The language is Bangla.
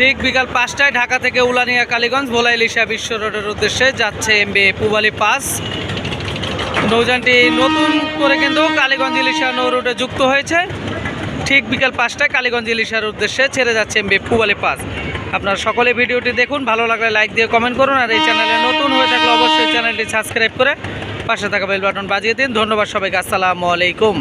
ঠিক বিকাল পাঁচটায় ঢাকা থেকে উলানিয়া কালীগঞ্জ, ভোলা ইলিশা বিশ্ব রোডের উদ্দেশ্যে যাচ্ছে এমবি পুবালি পাস। নৌযানটি নতুন করে কিন্তু কালীগঞ্জ ইলিশা নৌ রোডে যুক্ত হয়েছে। ঠিক বিকাল পাঁচটায় কালীগঞ্জ ইলিশার উদ্দেশ্যে ছেড়ে যাচ্ছে এমবি পুবালি পাস। আপনারা সকলে ভিডিওটি দেখুন, ভালো লাগলে লাইক দিয়ে কমেন্ট করুন, আর এই চ্যানেলে নতুন হয়ে থাকলে অবশ্যই চ্যানেলটি সাবস্ক্রাইব করে পাশে থাকা বেল বাটন বাজিয়ে দিন। ধন্যবাদ সবাইকে, আসসালামু আলাইকুম।